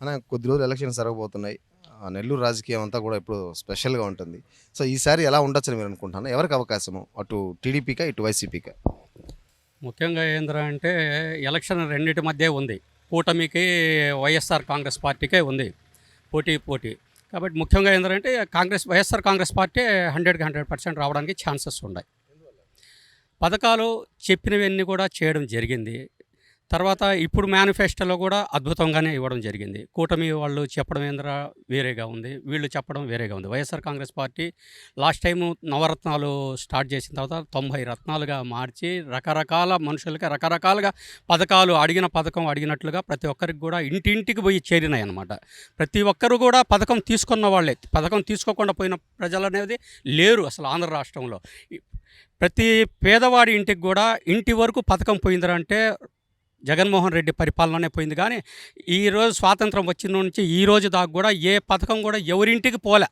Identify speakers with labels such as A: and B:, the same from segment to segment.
A: అన్న కొద్ది రోజులు ఎలక్షన్స్ జరగబోతున్నాయి. ఆ నెల్లూరు రాజకీయం అంతా కూడా ఇప్పుడు స్పెషల్గా ఉంటుంది. సో ఈసారి ఎలా ఉండొచ్చని మీరు అనుకుంటున్నాను ఎవరికి అవకాశము? అటు టీడీపీకా ఇటు వైసీపీకా?
B: ముఖ్యంగా ఏంద్రా అంటే ఎలక్షన్ రెండింటి మధ్య ఉంది. కూటమికి వైఎస్ఆర్ కాంగ్రెస్ పార్టీకే ఉంది. పోటీ పోటీ. కాబట్టి ముఖ్యంగా ఏంటంటే కాంగ్రెస్ వైఎస్ఆర్ కాంగ్రెస్ పార్టీ హండ్రెడ్కి హండ్రెడ్ పర్సెంట్ రావడానికి ఛాన్సెస్ ఉన్నాయి. పథకాలు చెప్పినవన్నీ కూడా చేయడం జరిగింది. తర్వాత ఇప్పుడు మేనిఫెస్టోలో కూడా అద్భుతంగానే ఇవ్వడం జరిగింది. కూటమి వాళ్ళు చెప్పడం ఏంద్రా వేరేగా ఉంది. వీళ్ళు చెప్పడం వేరేగా ఉంది. YSR Congress party last time నవరత్నాలు స్టార్ట్ చేసిన తర్వాత తొంభై రత్నాలుగా మార్చి రకరకాల మనుషులకి రకరకాలుగా పథకాలు అడిగిన పథకం అడిగినట్లుగా ప్రతి ఒక్కరికి కూడా ఇంటింటికి పోయి చేరినాయి అన్నమాట ప్రతి ఒక్కరు కూడా పథకం తీసుకున్న వాళ్ళే. పథకం తీసుకోకుండా పోయిన ప్రజలు అనేది లేరు అసలు ఆంధ్ర రాష్ట్రంలో. ప్రతి పేదవాడి ఇంటికి కూడా ఇంటి వరకు పథకం పోయిందరంటే జగన్మోహన్ రెడ్డి పరిపాలననే పోయింది. కానీ ఈరోజు స్వాతంత్రం వచ్చిన నుంచి ఈ రోజు దాకా కూడా ఏ పథకం కూడా ఎవరింటికి పోలే.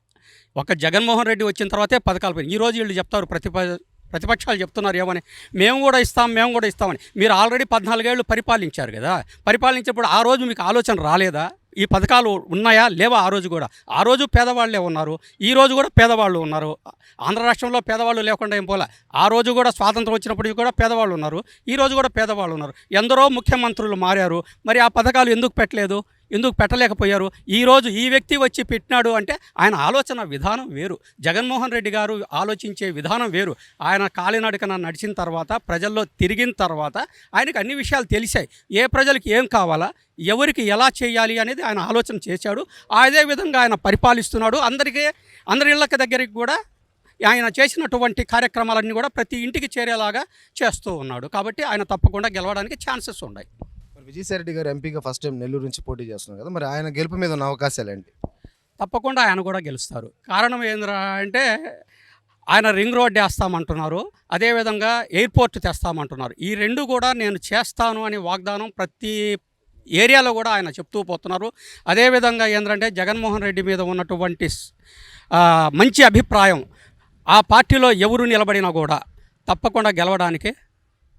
B: ఒక జగన్మోహన్ రెడ్డి వచ్చిన తర్వాతే పథకాలు పోయింది ఈ రోజు వీళ్ళు చెప్తారు ప్రతిప ప్రతిపక్షాలు చెప్తున్నారు ఏమని? మేము కూడా ఇస్తాం మేము కూడా ఇస్తామని. మీరు ఆల్రెడీ పద్నాలుగేళ్ళు పరిపాలించారు కదా. పరిపాలించినప్పుడు ఆ రోజు మీకు ఆలోచన రాలేదా? ఈ పథకాలు ఉన్నాయా? లేవా ఆ రోజు కూడా? ఆ రోజు పేదవాళ్ళే ఉన్నారు. ఈ రోజు కూడా పేదవాళ్ళు ఉన్నారు. ఆంధ్ర రాష్ట్రంలో పేదవాళ్ళు లేకుండా ఏం పోలే. ఆ రోజు కూడా స్వాతంత్రం వచ్చినప్పటికీ కూడా పేదవాళ్ళు ఉన్నారు. ఈ రోజు కూడా పేదవాళ్ళు ఉన్నారు. ఎందరో ముఖ్యమంత్రులు మారారు. మరి ఆ పథకాలు ఎందుకు పెట్టలేదు? ఎందుకు పెట్టలేకపోయారు? ఈరోజు ఈ వ్యక్తి వచ్చి పెట్టినాడు అంటే ఆయన ఆలోచన విధానం వేరు. జగన్మోహన్ రెడ్డి గారు ఆలోచించే విధానం వేరు. ఆయన కాలినడకన నడిచిన తర్వాత ప్రజల్లో తిరిగిన తర్వాత ఆయనకు అన్ని విషయాలు తెలిసాయి. ఏ ప్రజలకు ఏం కావాలా? ఎవరికి ఎలా చేయాలి అనేది ఆయన ఆలోచన చేశాడు. అదే విధంగా ఆయన పరిపాలిస్తున్నాడు. అందరికీ అందరి ఇళ్ళకి దగ్గరికి కూడా ఆయన చేసినటువంటి కార్యక్రమాలన్నీ కూడా ప్రతి ఇంటికి చేరేలాగా చేస్తూ ఉన్నాడు. కాబట్టి ఆయన తప్పకుండా గెలవడానికి ఛాన్సెస్ ఉన్నాయి.
A: మరి విజయసాయిరెడ్డి గారు ఎంపీగా ఫస్ట్ టైం నెల్లూరు నుంచి పోటీ చేస్తున్నారు కదా మరి ఆయన గెలుపు మీద ఉన్న అవకాశాలు ఏంటి?
B: తప్పకుండా ఆయన కూడా గెలుస్తారు. కారణం ఏంద్రా అంటే ఆయన రింగ్ రోడ్ వేస్తామంటున్నారు అదేవిధంగా ఎయిర్పోర్ట్ తెస్తామంటున్నారు. ఈ రెండు కూడా నేను చేస్తాను అని వాగ్దానం ప్రతి ఏరియాలో కూడా ఆయన చెప్తూ పోతున్నారు. అదేవిధంగా ఏంటంటే జగన్మోహన్ రెడ్డి మీద ఉన్నటువంటి మంచి అభిప్రాయం ఆ పార్టీలో ఎవరు నిలబడినా కూడా తప్పకుండా గెలవడానికి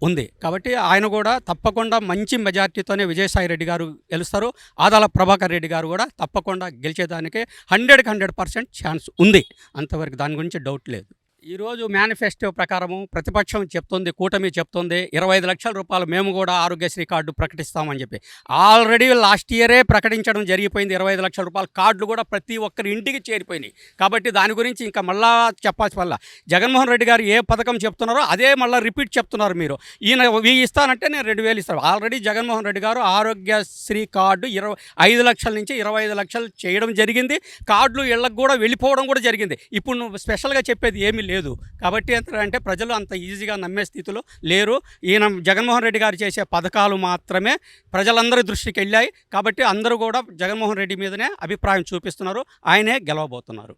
B: ఉంది. కాబట్టి ఆయన కూడా తప్పకుండా మంచి మెజార్టీతోనే విజయసాయి రెడ్డి గారు గెలుస్తారు. ఆదాల ప్రభాకర్ రెడ్డి గారు కూడా తప్పకుండా గెలిచేదానికి హండ్రెడ్కి హండ్రెడ్ పర్సెంట్ ఛాన్స్ ఉంది. అంతవరకు దాని గురించి డౌట్ లేదు. ఈరోజు మేనిఫెస్టో ప్రకారము ప్రతిపక్షం చెప్తుంది కూటమి చెప్తుంది ఇరవై ఐదు లక్షల రూపాయలు మేము కూడా ఆరోగ్యశ్రీ కార్డు ప్రకటిస్తామని చెప్పి. ఆల్రెడీ లాస్ట్ ఇయరే ప్రకటించడం జరిగిపోయింది ఇరవై ఐదు లక్షల రూపాయల కార్డులు కూడా ప్రతి ఒక్కరి ఇంటికి చేరిపోయినాయి. కాబట్టి దాని గురించి ఇంకా మళ్ళా చెప్పాల్సి వల్ల జగన్మోహన్ రెడ్డి గారు ఏ పథకం చెప్తున్నారో అదే మళ్ళీ రిపీట్ చెప్తున్నారు మీరు. ఈయన వీ ఇస్తానంటే నేను రెండు వేలు ఇస్తాను. ఆల్రెడీ జగన్మోహన్ రెడ్డి గారు ఆరోగ్యశ్రీ కార్డు ఇరవై ఐదు లక్షల నుంచి ఇరవై ఐదు లక్షలు చేయడం జరిగింది. కార్డులు ఇళ్ళకు కూడా వెళ్ళిపోవడం కూడా జరిగింది. ఇప్పుడు నువ్వు స్పెషల్గా చెప్పేది ఏమీ లేదు. కాబట్టి అంటే ప్రజలు అంత ఈజీగా నమ్మే స్థితిలో లేరు. ఈయన జగన్మోహన్ రెడ్డి గారు చేసే పథకాలు మాత్రమే ప్రజలందరి దృష్టికి వెళ్ళాయి. కాబట్టి అందరూ కూడా జగన్మోహన్ రెడ్డి మీదనే అభిప్రాయం చూపిస్తున్నారు. ఆయనే గెలవబోతున్నారు.